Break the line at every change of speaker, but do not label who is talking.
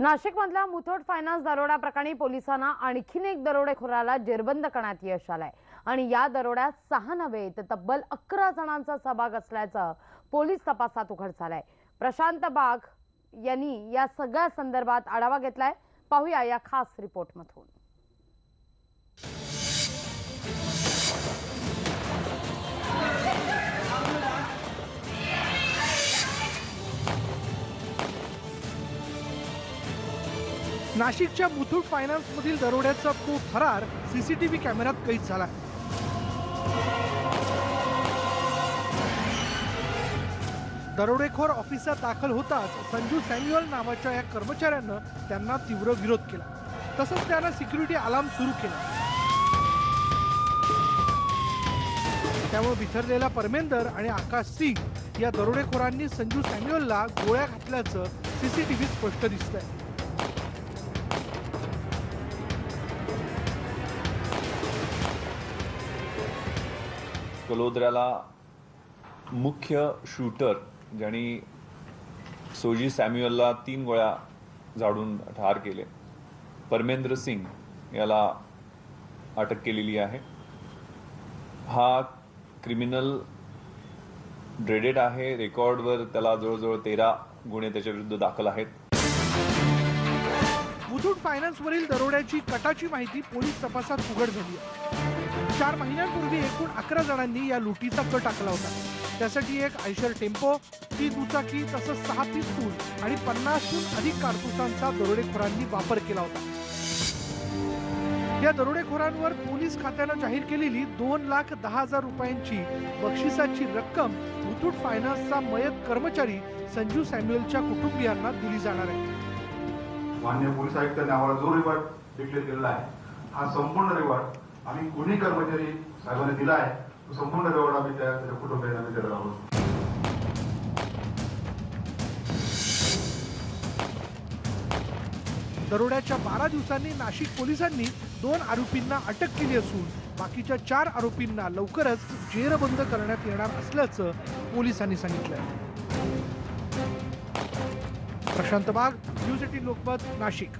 नाशिकमधल्या मुथूट फायनान्स दरोडा प्रकरणी पोलिसांना आणखीन एक दरोडेखोराला जेरबंद करण्यात यश आलंय. आणि या दरोड्यात सहा नव्हे तर तब्बल अकरा जणांचा सहभाग असल्याचं पोलीस तपासात उघड झालंय. प्रशांत बाग यांनी या सगळ्या संदर्भात आढावा घेतलाय. पाहूया या खास रिपोर्टमधून.
नाशिकच्या मुथूट फायनान्स मधील दरोड्याचा तो फरार सीसीटीव्ही कॅमेऱ्यात कैद झाला. दरोडेखोर ऑफिसात दाखल होताच संजू सॅम्युअल नावाच्या या कर्मचाऱ्यानं त्यांना तीव्र विरोध केला. तसंच त्यानं सिक्युरिटी अलार्म सुरू केला. त्यामुळे बिथरलेला परमेंदर आणि आकाश सिंग या दरोडेखोरांनी संजू सॅम्युअलला गोळ्या घातल्याचं सीसीटीव्ही स्पष्ट दिसतंय.
कलोद्र्याला मुख्य शूटर ज्यांनी सोजी सॅम्युअलला तीन गोळ्या झाडून ठार केले. परमेंद्र सिंग याला अटक केलेली आहे. हा क्रिमिनल ड्रेडेड आहे. रेकॉर्डवर त्याला जवळजवळ तेरा गुन्हे त्याच्या विरुद्ध दाखल आहेत.
मुथूट फायनान्सवरील दरोड्याची कटाची माहिती पोलीस तपासात उघड झाली आहे. चार महिन्यांपूर्वी एकूण अकरा जणांनी या लुटीचा कट टाकला होता. त्यासाठी एक आयशर टेम्पो ती दुचाकी तसंच सहा पिस्तूल आणि पन्नासहून अधिक कारतुसांचा दरोडेखोरांनी वापर केला होता. या दरोडेखोरांवर पोलीस खात्यानं जाहीर केलेली दोन लाख दहा हजार रुपयांची बक्षिसाची रक्कम मुथूट फायनान्सचा मयत कर्मचारी संजू सॅम्युअलच्या कुटुंबियांना दिली जाणार आहे.
मान्य पोलीस आयुक्तांनी आम्हाला जो रिवॉर्ड डिक्लेअर केलेला आहे हा संपूर्ण रिवॉर्ड आम्ही कोणी कर्मचारी साहेबांनी दिला आहे तो संपूर्ण रिवॉर्ड आम्ही त्या त्याच्या कुटुंबियांना आम्ही देणार आहोत.
दरोड्याच्या बारा दिवसांनी नाशिक पोलिसांनी दोन आरोपींना अटक केली असून बाकीच्या चार आरोपींना लवकरच जेरबंद करण्यात येणार असल्याचं पोलिसांनी सांगितलं प्रशांत बाग न्यूज एटीन लोकमत नाशिक.